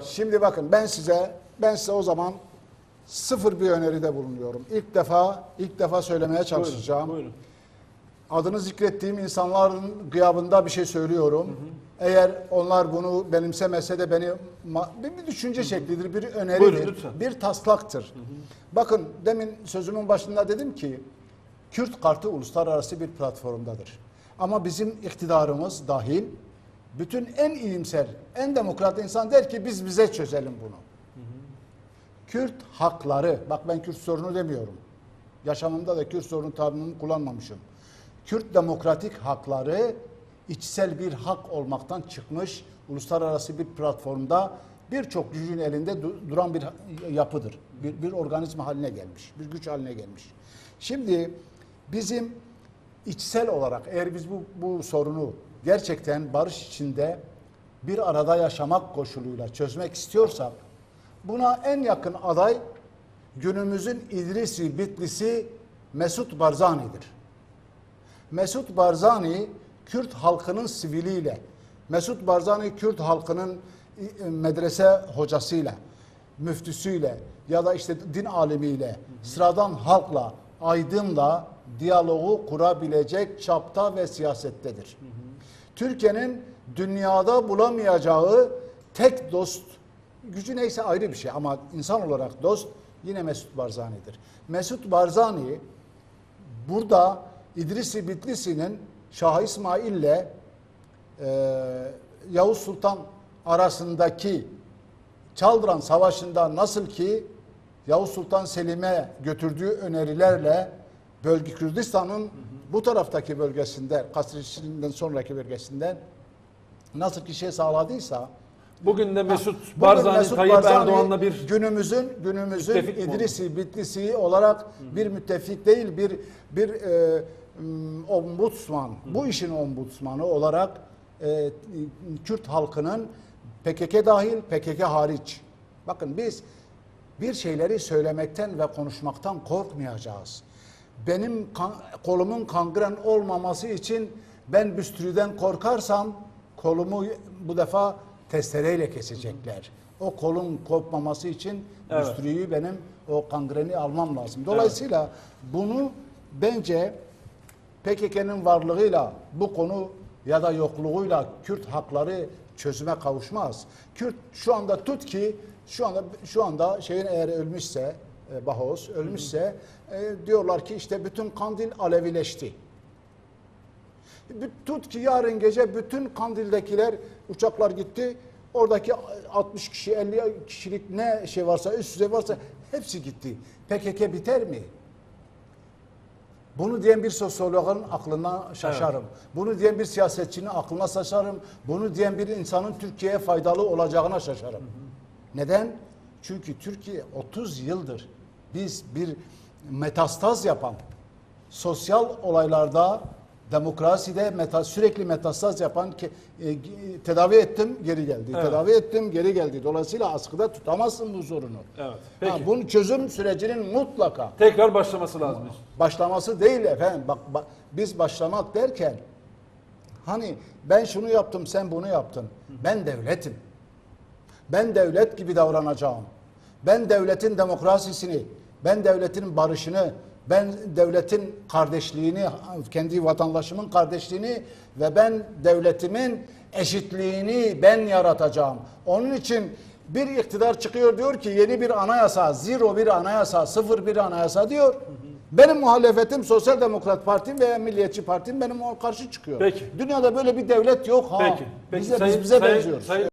var. Şimdi bakın ben size ben size o zaman sıfır bir öneride bulunuyorum. İlk defa ilk defa söylemeye çalışacağım. Buyurun. buyurun. Adını zikrettiğim insanların gıyabında bir şey söylüyorum. Eğer onlar bunu benimsemese de beni bir, bir düşünce şeklidir, bir öneridir, Buyurun, lütfen. bir taslaktır. Bakın demin sözümün başında dedim ki Kürt Kartı uluslararası bir platformdadır. Ama bizim iktidarımız dahil bütün en iyimser, en demokrat insan der ki biz bize çözelim bunu. Kürt hakları, bak ben Kürt sorunu demiyorum. Yaşamımda da Kürt sorunu tabirini kullanmamışım. Kürt demokratik hakları içsel bir hak olmaktan çıkmış uluslararası bir platformda birçok gücün elinde du- duran bir yapıdır. Bir, bir organizma haline gelmiş, bir güç haline gelmiş. Şimdi bizim içsel olarak eğer biz bu, bu sorunu gerçekten barış içinde bir arada yaşamak koşuluyla çözmek istiyorsak buna en yakın aday günümüzün İdrisi Bitlisi Mesut Barzani'dir. Mesut Barzani Kürt halkının siviliyle, Mesut Barzani Kürt halkının e, medrese hocasıyla, müftüsüyle ya da işte din alimiyle, sıradan halkla, aydınla diyalogu kurabilecek çapta ve siyasettedir. Türkiye'nin dünyada bulamayacağı tek dost, gücü neyse ayrı bir şey ama insan olarak dost yine Mesut Barzani'dir. Mesut Barzani burada İdrisi Bitlisi'nin Şah İsmail ile e, Yavuz Sultan arasındaki Çaldıran Savaşı'nda nasıl ki Yavuz Sultan Selim'e götürdüğü önerilerle bölge Kürdistan'ın bu taraftaki bölgesinde, Kasrişi'nden sonraki bölgesinden nasıl ki şey sağladıysa Bugün de Mesut Bugün Barzani, Mesut Tayyip Barzani Erdoğan'la bir günümüzün günümüzün? İdrisi Bitlisi olarak bir müttefik değil bir bir e, ombudsman bu işin ombudsmanı olarak e, Kürt halkının PKK dahil PKK hariç bakın biz bir şeyleri söylemekten ve konuşmaktan korkmayacağız. Benim kan- kolumun kangren olmaması için ben büstürüden korkarsam kolumu bu defa testereyle kesecekler. O kolun kopmaması için Evet. büstürüyü benim o kangreni almam lazım. Dolayısıyla bunu bence PKK'nın varlığıyla bu konu ya da yokluğuyla Kürt hakları çözüme kavuşmaz. Kürt şu anda tut ki şu anda şu anda şeyin eğer ölmüşse e, Bahos ölmüşse e, diyorlar ki işte bütün Kandil Alevileşti. Tut ki yarın gece bütün Kandil'dekiler uçaklar gitti. Oradaki 60 kişi 50 kişilik ne şey varsa üst düzey varsa hepsi gitti. PKK biter mi? Bunu diyen bir sosyologun aklına şaşarım. Bunu diyen bir siyasetçinin aklına şaşarım. Bunu diyen bir insanın Türkiye'ye faydalı olacağına şaşarım. Neden? Çünkü Türkiye 30 yıldır biz bir metastaz yapan, sosyal olaylarda, demokraside meta, sürekli metastaz yapan ki, e, tedavi ettim geri geldi. Evet. Tedavi ettim geri geldi. Dolayısıyla askıda tutamazsın bu sorunu. Evet, Ha, peki. bunun çözüm sürecinin mutlaka tekrar başlaması lazım. başlaması değil efendim. Bak, bak biz başlamak derken hani ben şunu yaptım sen bunu yaptın. Ben devletim. Ben devlet gibi davranacağım. Ben devletin demokrasisini, ben devletin barışını, ben devletin kardeşliğini, kendi vatandaşımın kardeşliğini ve ben devletimin eşitliğini ben yaratacağım. Onun için bir iktidar çıkıyor diyor ki yeni bir anayasa, zero bir anayasa, sıfır bir anayasa diyor. Benim muhalefetim Sosyal Demokrat Partim veya Milliyetçi Partim benim karşı çıkıyor. Peki. Dünyada böyle bir devlet yok ha. Peki. Peki. Bize, Sayın- biz bize Sayın- benziyoruz. Sayın-